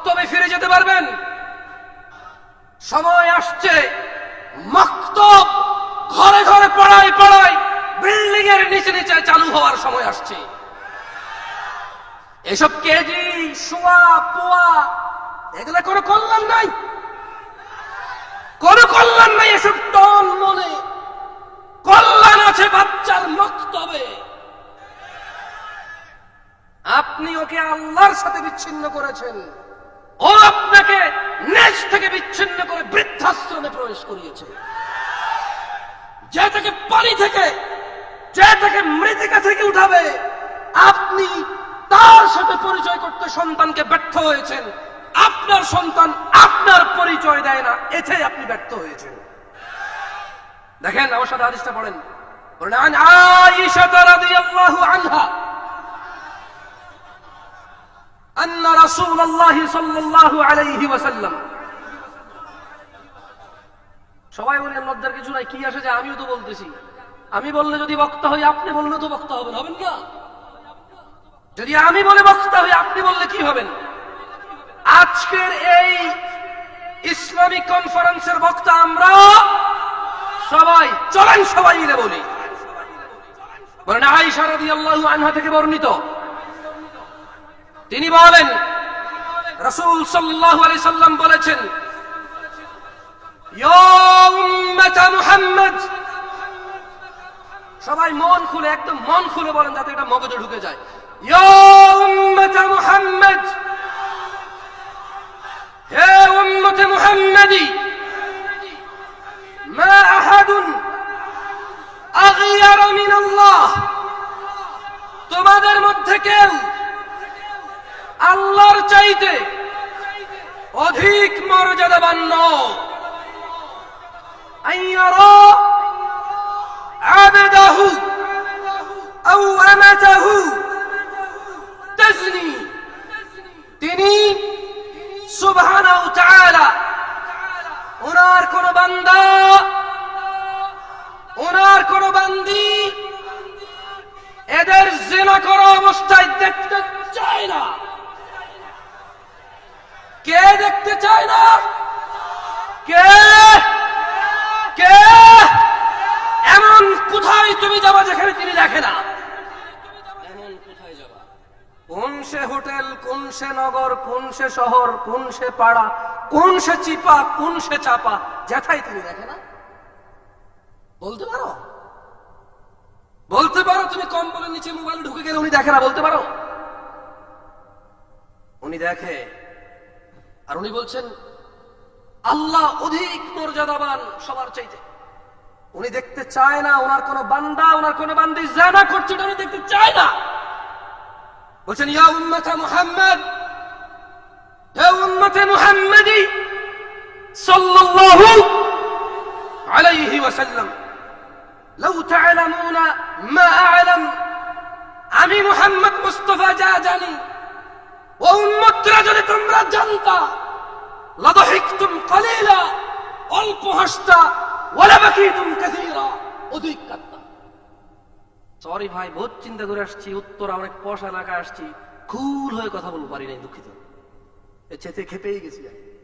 মক্তবে ফিরে যেতে পারবেন। সময় আসছে। মক্তব ঘরে ঘরে পড়ায় পড়ায় বিল্ডিং এর নিচে নিচে চালু হওয়ার সময় আসছে। এসব কেজি শোয়া, পোয়া, এগুলো কোনো কল্যাণ নাই। কোনো কল্যাণ নাই এসব টল মনে কল্যাণ আছে বাচ্চার মক্তবে। আপনি ওকে আল্লাহর সাথে বিচ্ছিন্ন করেছেন। ও আপনাকে নেজ থেকে বিচ্ছিন্ন করে বৃদ্ধাশ্রমে প্রবেশ করিয়েছে। যে পানি থেকে, যে মৃতিকা থেকে উঠাবে, আপনি তার সাথে পরিচয় করতে সন্তানকে ব্যর্থ হয়েছেন। আপনার সন্তান আপনার পরিচয় দেয় না এতে আপনি ব্যর্থ হয়েছেন। দেখেন আমার সাথে হাদিসটা পড়েন। বলেন, আন আয়েশা রাদিয়াল্লাহু আনহা। أن رسول الله صلى الله عليه وسلم সবাই বলেন লজ্জার কিছু নাই কি আসে যে আমিও তো বলতেছি আমি বললে যদি বক্তা হই আপনি বললে তো বক্তা হবেন হবেন না যদি আমি বলে বক্তা হই আপনি বললে কি হবেন আজকের এই ইসলামিক কনফারেন্সের বক্তা আমরা সবাই চলেন সবাই মিলে বলি বলেন আয়েশা রাদিয়াল্লাহু আনহা থেকে বর্ণিত তিনি বলেন, রসুল সাল্লাল্লাহু সাল্লাম বলেছেন সবাই মন খুলে, একদম মন খুলে বলেন যাতে এটা মগজে ঢুকে যায়। হে উম্মত মুহাম্মাদি। তোমাদের মধ্যে কেউ আল্লাহর চাইতে অধিক মর্যাদাবান আবেদাহু তিনি ওনার কোন বান্দা, ওনার কোন বান্দি এদের জেনা করা অবস্থায় দেখতে চায় না কে দেখতে চায় না কে? কে? এমন কোথায় তুমি যাবা যেখানে তিনি দেখে না? কোন সে হোটেল, কোন সে নগর, কোন সে শহর, কোন সে পাড়া, কোন সে চিপা, কোন সে চাপা, যেথায় তিনি দেখে না? বলতে পারো? বলতে পারো, তুমি কম্বলের নিচে মোবাইল ঢুকে গেলে উনি দেখে না, বলতে পারো? উনি দেখে। আর উনি বলছেন, আল্লাহ অধিক মর্যাদাবান সবার চাইতে। উনি দেখতে চায় না ওনার কোন বান্দা, ওনার কোন বান্দি জানা করছে উনি দেখতে চায় না। বলছেন, ইয়া উম্মতা মুহাম্মদ, হে উম্মতে মুহাম্মদি, সাল্লাল্লাহু আলাইহি ওয়াসাল্লাম, লাউ তা'লামুনা মা আ'লাম, আমি মুহাম্মদ মুস্তাফা যা জানি, ও উম্মতরা যদি তোমরা জানতা লাদহিকতুম কালিলা অল্প হাসতা ওয়ালা বাকিতুম কাসীরা। অধিক কাঁদতা সরি ভাই, বহুত চিন্তা করে আসছি, উত্তর অনেক পশ এলাকায় আসছি। কুল হয়ে কথা বলতে পারি নাই, দুঃখিত। এর চেতে খেপেই গেছি আমি।